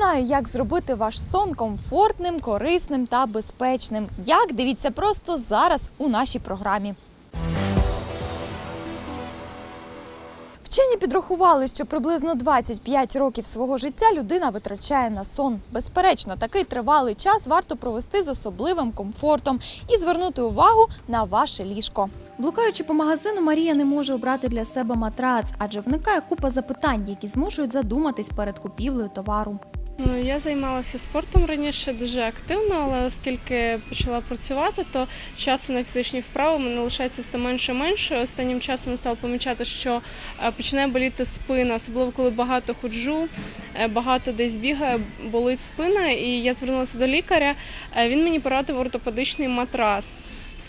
знаю, як зробити ваш сон комфортним, корисним та безпечним. Як дивіться просто зараз у нашій програмі. Вчені підрахували, що приблизно 25 років свого життя людина витрачає на сон. Безперечно, такий тривалий час варто провести з особливим комфортом і звернути увагу на ваше ліжко. Блукаючи по магазину, Марія не може обрати для себе матрац, адже вникає купа запитань, які змушують задуматись перед купівлею товару. Ну, я займалася спортом раніше дуже активно, але оскільки почала працювати, то часу на фізичні вправи мене лишається все менше і менше. Останнім часом я стала помічати, що е, починає боліти спина, особливо коли багато ходжу, е, багато десь бігаю, болить спина. І я звернулася до лікаря. Він мені порадив ортопедичний матрас.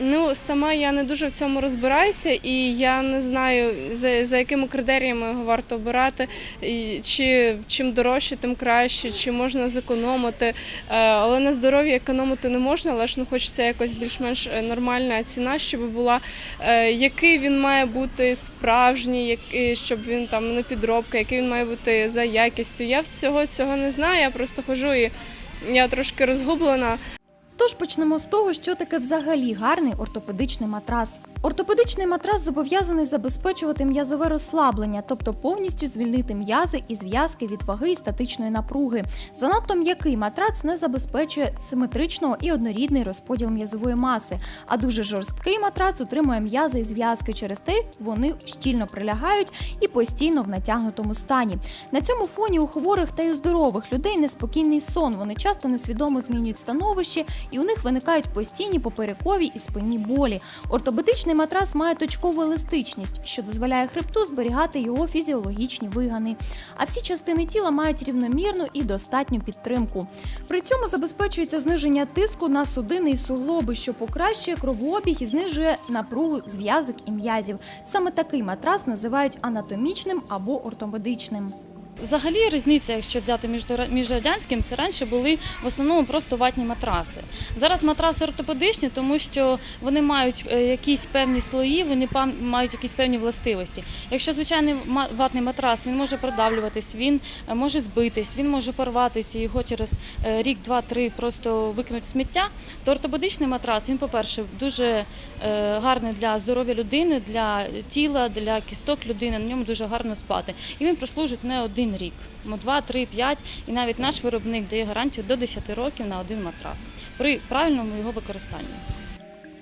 Ну, сама я не дуже в цьому розбираюся, і я не знаю, за, за якими критеріями його варто обирати, і чи чим дорожче, тим краще, чи можна зекономити. Е, Але на здоров'я економити не можна, але ж ну, хочеться якось більш-менш е, нормальна ціна, щоб була, е, який він має бути справжній, який, щоб він там не підробка, який він має бути за якістю. Я всього цього не знаю, я просто хожу і я трошки розгублена. Тож почнемо з того, що таке взагалі гарний ортопедичний матрас. Ортопедичний матрас зобов'язаний забезпечувати м'язове розслаблення, тобто повністю звільнити м'язи і зв'язки від ваги і статичної напруги. Занадто м'який матрац не забезпечує симетричного і однорідний розподіл м'язової маси, а дуже жорсткий матрац утримує м'язи і зв'язки. Через те вони щільно прилягають і постійно в натягнутому стані. На цьому фоні у хворих та й у здорових людей неспокійний сон. Вони часто несвідомо змінюють становище, і у них виникають постійні поперекові і спинні болі. Ортопедичний матрас має точкову еластичність, що дозволяє хребту зберігати його фізіологічні вигани. А всі частини тіла мають рівномірну і достатню підтримку. При цьому забезпечується зниження тиску на судини і суглоби, що покращує кровообіг і знижує напругу зв'язок і м'язів. Саме такий матрас називають анатомічним або ортопедичним. Взагалі різниця, якщо взяти між, радянським, це раніше були в основному просто ватні матраси. Зараз матраси ортопедичні, тому що вони мають е, якісь певні слої, вони мають якісь певні властивості. Якщо звичайний ватний матрас він може продавлюватись, він е, може збитись, він може порватися, його через е, рік, два, три просто викинуть в сміття, то ортопедичний матрас він, по-перше, дуже гарний для здоров'я людини, для тіла, для кісток людини. На ньому дуже гарно спати. І він прослужить не один рік, ну, два, три, п'ять. І навіть наш виробник дає гарантію до 10 років на один матрас при правильному його використанні.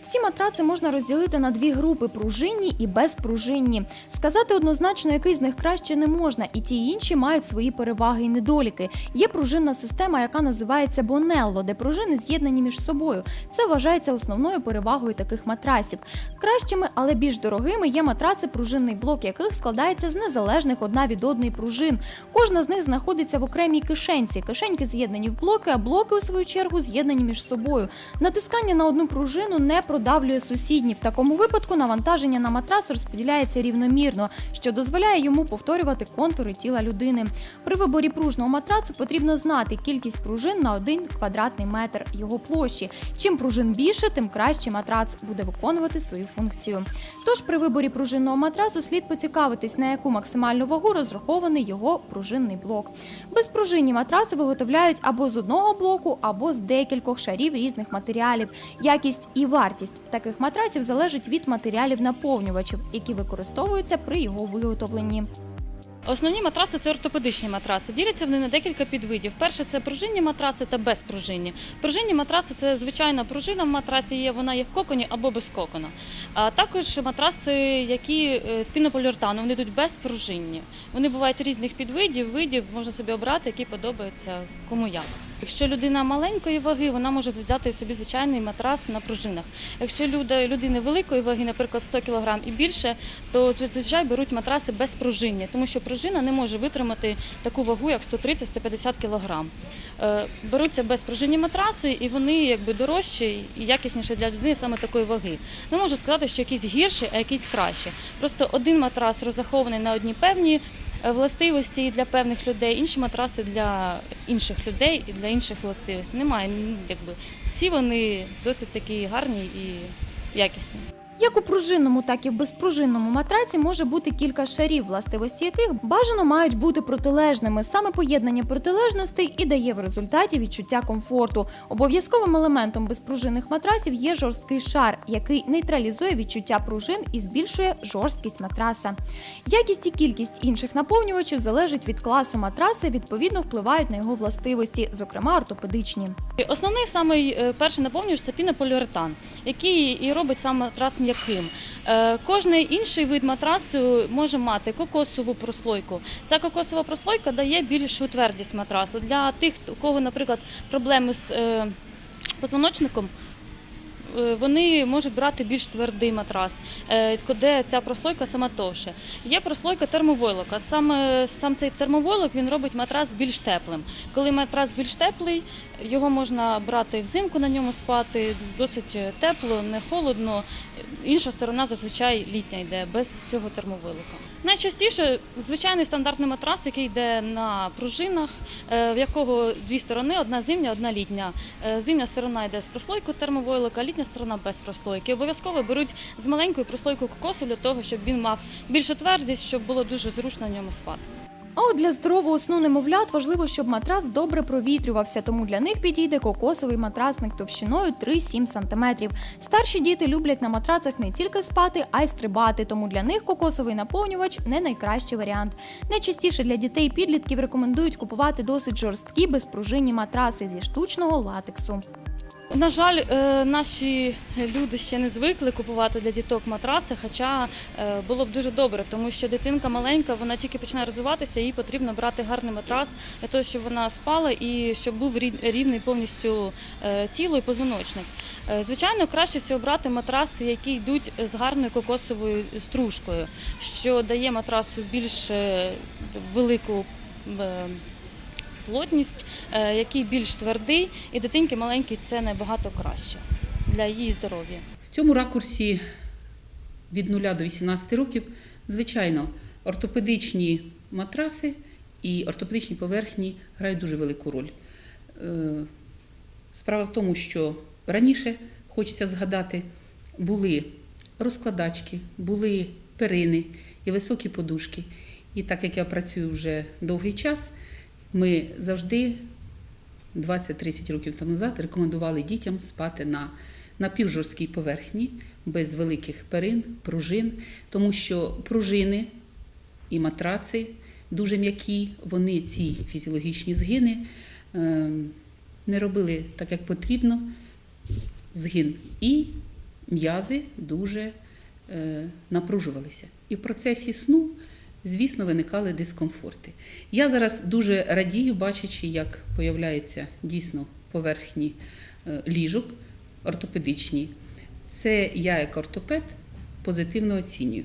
Всі матраци можна розділити на дві групи пружинні і безпружинні. Сказати однозначно, який з них краще не можна, і ті і інші мають свої переваги і недоліки. Є пружинна система, яка називається Бонелло, де пружини з'єднані між собою. Це вважається основною перевагою таких матрасів. Кращими, але більш дорогими є матраци, пружинний блок яких складається з незалежних одна від одної пружин. Кожна з них знаходиться в окремій кишенці. Кишеньки з'єднані в блоки, а блоки, у свою чергу, з'єднані між собою. Натискання на одну пружину не продавлює сусідні. В такому випадку навантаження на матрас розподіляється рівномірно, що дозволяє йому повторювати контури тіла людини. При виборі пружного матрацу потрібно знати кількість пружин на один квадратний метр його площі. Чим пружин більше, тим краще матрац буде виконувати свою функцію. Тож при виборі пружинного матрасу слід поцікавитись, на яку максимальну вагу розрахований його пружинний блок. Безпружинні матраси виготовляють або з одного блоку, або з декількох шарів різних матеріалів. Якість і вартість таких матрасів залежить від матеріалів наповнювачів, які використовуються при його виготовленні. Основні матраси це ортопедичні матраси. Діляться вони на декілька підвидів. Перше це пружинні матраси та безпружинні. Пружинні матраси це звичайна пружина в матрасі, є вона є в коконі або без кокона. А також матраси, які е, з пінополіуретану, вони йдуть безпружинні. Вони бувають різних підвидів, видів, можна собі обрати, який подобається кому як. Якщо людина маленької ваги, вона може взяти собі звичайний матрас на пружинах. Якщо люда- людини великої ваги, наприклад, 100 кг і більше, то зазвичай беруть матраси безпружинні, тому що пружина не може витримати таку вагу, як 130-150 кг. Е, Беруться безпружинні матраси, і вони якби дорожчі і якісніші для людини саме такої ваги. Не можу сказати, що якісь гірші, а якісь кращі. Просто один матрас розрахований на одні певні е, властивості для певних людей, інші матраси для інших людей і для інших властивостей. Немає, якби всі вони досить такі гарні і якісні. Як у пружинному, так і в безпружинному матраці може бути кілька шарів, властивості яких бажано мають бути протилежними. Саме поєднання протилежностей і дає в результаті відчуття комфорту. Обов'язковим елементом безпружинних матрасів є жорсткий шар, який нейтралізує відчуття пружин і збільшує жорсткість матраса. Якість і кількість інших наповнювачів залежить від класу матраси, відповідно впливають на його властивості, зокрема ортопедичні. Основний самий е, перший наповнювач це пінополіуретан, який і робить сам матрас м'яким. Е, Кожний інший вид матрасу може мати кокосову прослойку. Ця кокосова прослойка дає більшу твердість матрасу. Для тих, у кого, наприклад, проблеми з е, позвоночником. Е, Вони можуть брати більш твердий матрас, е, де ця прослойка сама товще. Є прослойка термовойлока. Саме сам цей термовойлок він робить матрас більш теплим. Коли матрас більш теплий, його можна брати взимку на ньому спати, досить тепло, не холодно. Інша сторона зазвичай літня йде без цього термовилика. Найчастіше звичайний стандартний матрас, який йде на пружинах, е, в якого дві сторони: одна зимня, одна літня. Зимня сторона йде з прослойкою термовойлика, літня сторона без прослойки. Обов'язково беруть з маленькою прослойкою кокосу для того, щоб він мав більшу твердість, щоб було дуже зручно на ньому спати. А от для здорового сну немовлят важливо, щоб матрас добре провітрювався, тому для них підійде кокосовий матрасник товщиною 3-7 см. Старші діти люблять на матрацах не тільки спати, а й стрибати, тому для них кокосовий наповнювач не найкращий варіант. Найчастіше для дітей підлітків рекомендують купувати досить жорсткі безпружинні матраси зі штучного латексу. На жаль, е, наші люди ще не звикли купувати для діток матраси, хоча е, було б дуже добре, тому що дитинка маленька, вона тільки починає розвиватися, їй потрібно брати гарний матрас для того, щоб вона спала і щоб був рівний повністю е, тіло і позвоночник. Звичайно, краще всього брати матраси, які йдуть з гарною кокосовою стружкою, що дає матрасу більш велику. Плотність, е, який більш твердий, і дитинки маленькій це набагато краще для її здоров'я. В цьому ракурсі від 0 до 18 років, звичайно, ортопедичні матраси і ортопедичні поверхні грають дуже велику роль. Е, Справа в тому, що раніше, хочеться згадати, були розкладачки, були перини і високі подушки. І так як я працюю вже довгий час, ми завжди 20-30 років тому назад рекомендували дітям спати на напівжорсткій поверхні, без великих перин, пружин, тому що пружини і матраци дуже м'які, вони ці фізіологічні згини е, не робили так, як потрібно, згин. І м'язи дуже е, напружувалися. І в процесі сну, звісно, виникали дискомфорти. Я зараз дуже радію, бачачи, як появляються дійсно поверхні е, ліжок ортопедичні. Це я як ортопед позитивно оцінюю.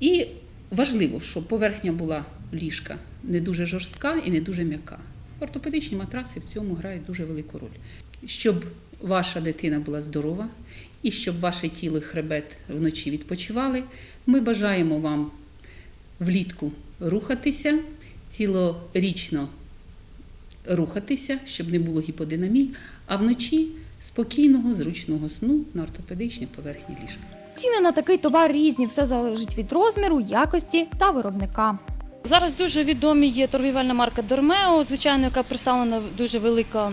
І важливо, щоб поверхня була ліжка не дуже жорстка і не дуже м'яка. Ортопедичні матраси в цьому грають дуже велику роль. Щоб ваша дитина була здорова і щоб ваше тіло і хребет вночі відпочивали, ми бажаємо вам влітку рухатися, цілорічно рухатися, щоб не було гіподинамії, а вночі спокійного, зручного сну на ортопедичній поверхні ліжка. Ціни на такий товар різні, все залежить від розміру, якості та виробника. Зараз дуже відомі є торгівельна марка Дормео, звичайно, яка представлена дуже велика.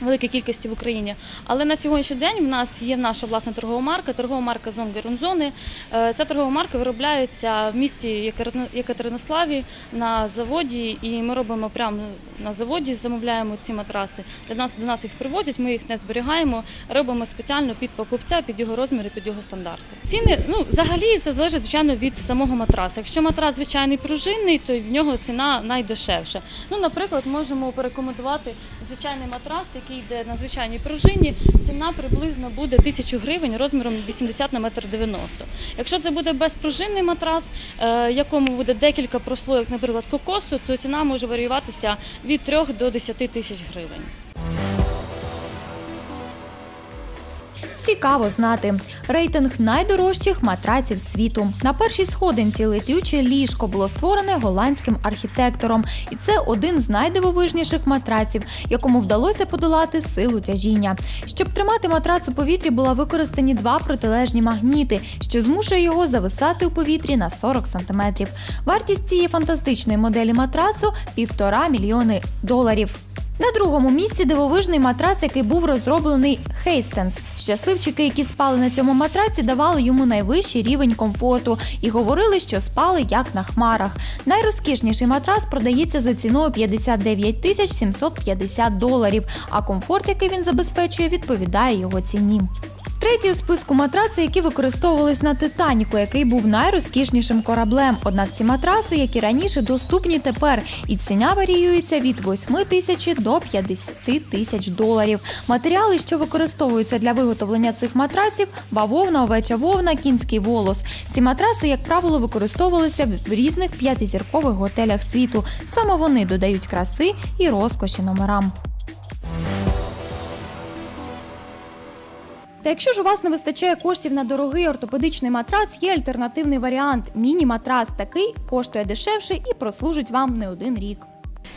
Великій кількості в Україні, але на сьогоднішній день в нас є наша власна торгова марка, торгова марка Зонги Рунзони. Е, Ця торгова марка виробляється в місті Єкатеринославі на заводі, і ми робимо прямо на заводі, замовляємо ці матраси. До нас до нас їх привозять, ми їх не зберігаємо, робимо спеціально під покупця, під його розміри, під його стандарти. Ціни, ну взагалі це залежить звичайно від самого матраса. Якщо матрас звичайний пружинний, то в нього ціна найдешевша. Ну, наприклад, можемо порекомендувати звичайний матрас, який йде на звичайній пружині. Ціна приблизно буде 1000 гривень розміром 80 на метр 90. Якщо це буде безпружинний матрас, е, якому буде декілька прослоїв, наприклад, кокосу, то ціна може варіюватися від 3 до 10 тисяч гривень. Цікаво знати. Рейтинг найдорожчих матраців світу. На першій сходинці летюче ліжко було створене голландським архітектором, і це один з найдивовижніших матраців, якому вдалося подолати силу тяжіння. Щоб тримати матрац у повітрі, були використані два протилежні магніти, що змушує його зависати у повітрі на 40 см. Вартість цієї фантастичної моделі матрацу півтора мільйони доларів. На другому місці дивовижний матрац, який був розроблений Хейстенс. Щасливчики, які спали на цьому матраці, давали йому найвищий рівень комфорту і говорили, що спали як на хмарах. Найрозкішніший матрас продається за ціною 59 тисяч 750 доларів, а комфорт, який він забезпечує, відповідає його ціні. Третій у списку матраци, які використовувались на Титаніку, який був найрозкішнішим кораблем. Однак ці матраси, як і раніше, доступні тепер, і ціна варіюється від 8 тисяч до 50 тисяч доларів. Матеріали, що використовуються для виготовлення цих матраців, бавовна, овеча вовна, кінський волос. Ці матраси, як правило, використовувалися в різних п'ятизіркових готелях світу. Саме вони додають краси і розкоші номерам. Та якщо ж у вас не вистачає коштів на дорогий ортопедичний матрац, є альтернативний варіант. Міні-матрац такий коштує дешевше і прослужить вам не один рік.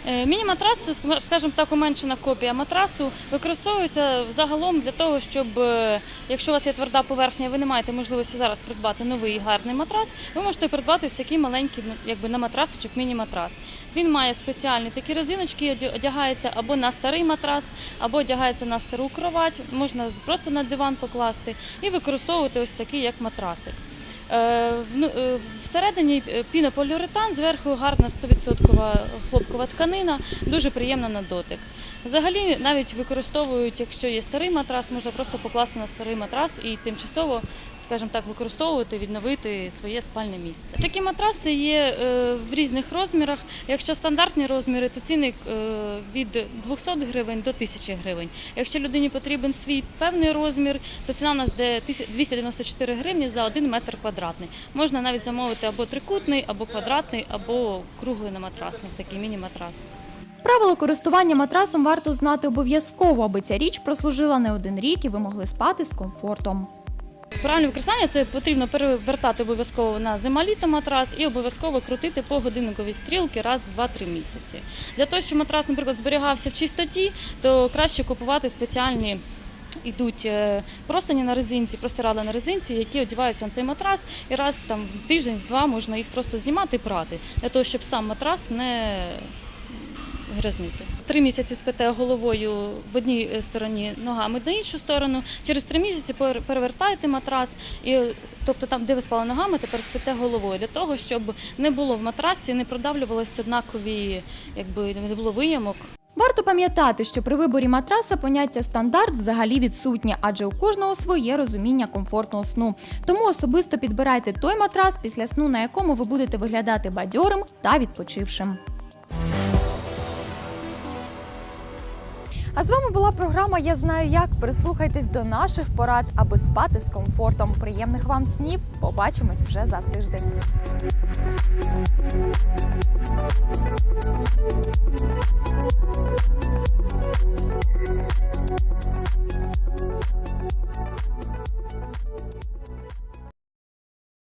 Е, Міні-матрас скажімо так, уменшена копія матрасу. Використовується загалом для того, щоб е, якщо у вас є тверда поверхня, ви не маєте можливості зараз придбати новий гарний матрас, ви можете придбати ось такий маленький ну, якби на матрасичок, міні-матрас. Він має спеціальні такі резиночки, одягається або на старий матрас, або одягається на стару кровать, можна просто на диван покласти і використовувати ось такий як матрасик. Е, ну, е, Всередині е, пінополіуретан, зверху гарна 100% хлопкова тканина, дуже приємна на дотик. Взагалі навіть використовують, якщо є старий матрас, можна просто покласти на старий матрас і тимчасово, скажімо так, використовувати, відновити своє спальне місце. Такі матраси є е, в різних розмірах. Якщо стандартні розміри, то ціни е, від 200 гривень до 1000 гривень. Якщо людині потрібен свій певний розмір, то ціна у нас де 294 гривні за 1 метр квадратний. Можна навіть замовити або трикутний, або квадратний, або круглий на матрасник, такий міні-матрас. Правило користування матрасом варто знати обов'язково, аби ця річ прослужила не один рік і ви могли спати з комфортом. Правильне використання це потрібно перевертати обов'язково на зима-літо матрас і обов'язково крутити по годинниковій стрілки раз в 2-3 місяці. Для того, щоб матрас, наприклад, зберігався в чистоті, то краще купувати спеціальні. Йдуть е, простині на резинці, простирали на резинці, які одягаються на цей матрас, і раз там в тиждень-два можна їх просто знімати і прати, для того, щоб сам матрас не грязнити. Три місяці спите головою в одній е, стороні, ногами на іншу сторону. Через три місяці пер- перевертаєте матрас, і тобто там, де ви спали ногами, тепер спите головою для того, щоб не було в матрасі, не продавлювалися однакові, якби не було виямок. Варто пам'ятати, що при виборі матраса поняття стандарт взагалі відсутнє, адже у кожного своє розуміння комфортного сну. Тому особисто підбирайте той матрас, після сну на якому ви будете виглядати бадьорим та відпочившим. А з вами була програма Я знаю як. Прислухайтесь до наших порад, аби спати з комфортом. Приємних вам снів. Побачимось вже за тиждень.